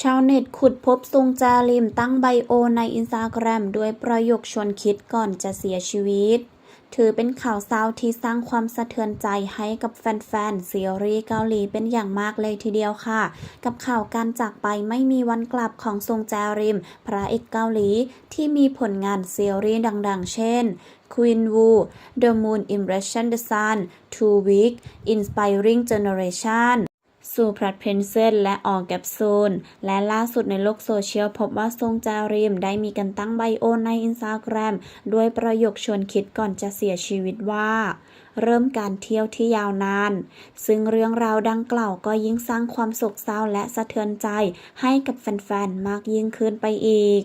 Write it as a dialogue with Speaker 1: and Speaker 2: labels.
Speaker 1: ชาวเน็ตขุดพบซุงจาริมตั้งไบโอในอินสตาแกรมด้วยประโยคชวนคิดก่อนจะเสียชีวิต ถือเป็นข่าวเศร้าที่สร้างความสะเทือนใจให้กับแฟนๆซีรีส์เกาหลีเป็นอย่างมากเลยทีเดียวค่ะ กับข่าวการจากไปไม่มีวันกลับของซงจาริม พระเอกเกาหลีที่มีผลงานซีรีส์ดังๆ เช่น Queen Wu The Moon Impression the Sun Two Week Inspiring Generation สู่พรัดเพนเซนและออกแกปซูล และล่าสุดในโลกโซเชียลพบว่าทรงจาริมได้มีการตั้งไบโอในอินสตาแกรมด้วยประโยคชวนคิดก่อนจะเสียชีวิตว่า เริ่มการเที่ยวที่ยาวนาน ซึ่งเรื่องราวดังกล่าวก็ยิ่งสร้างความโศกเศร้าและสะเทือนใจให้กับแฟนๆ มากยิ่งขึ้นไปอีก